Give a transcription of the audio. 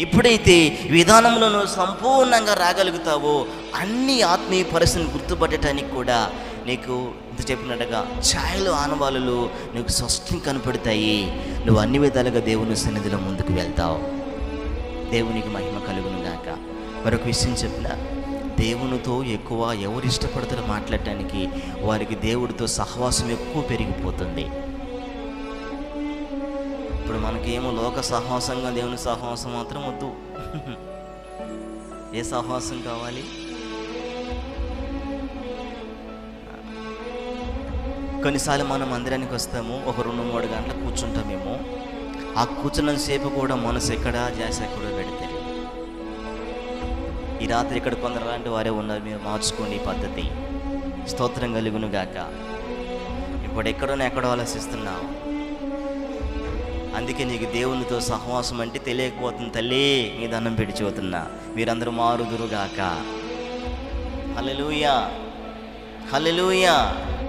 ఎప్పుడైతే విధానంలో నువ్వు సంపూర్ణంగా రాగలుగుతావో అన్ని ఆత్మీయ పరిస్థితిని గుర్తుపట్టడానికి కూడా నీకు ఇంత చెప్పినట్టుగా ఛాయలు ఆనవాళ్ళు నీకు స్పష్టం కనపడతాయి. నువ్వు అన్ని విధాలుగా దేవుని సన్నిధిలో ముందుకు వెళ్తావు. దేవునికి మహిమ కలుగును గాక. మరొక విషయం చెప్పిన దేవునితో ఎక్కువ ఎవరు ఇష్టపడతారో మాట్లాడటానికి వారికి దేవుడితో సహవాసం ఎక్కువ పెరిగిపోతుంది. మనకేమో లోక సాహసంగా దేవుని సాహసం మాత్రం వద్దు. ఏ సాహసం కావాలి? కొన్నిసార్లు మనం మందిరానికి వస్తాము ఒక రెండు మూడు గంటలు కూర్చుంటామేమో ఆ కూర్చున్న సేపు కూడా మనసు ఎక్కడ జాస్ ఎక్కడో పెడితే ఈ రాత్రి ఇక్కడ కొందరు లాంటి వారే ఉన్నారు మీరు మార్చుకోండి పద్ధతి. స్తోత్రం కలుగును గాక. ఇప్పుడు ఎక్కడో ఎక్కడో ఆలోచిస్తున్నావు అందుకే నీకు దేవునితో సహవాసం అంటే తెలియకపోతుంది తల్లి మీ దండం పెట్టి చూతున్నా మీరందరూ మారుదురుగాక. హలలుయా హలలుయా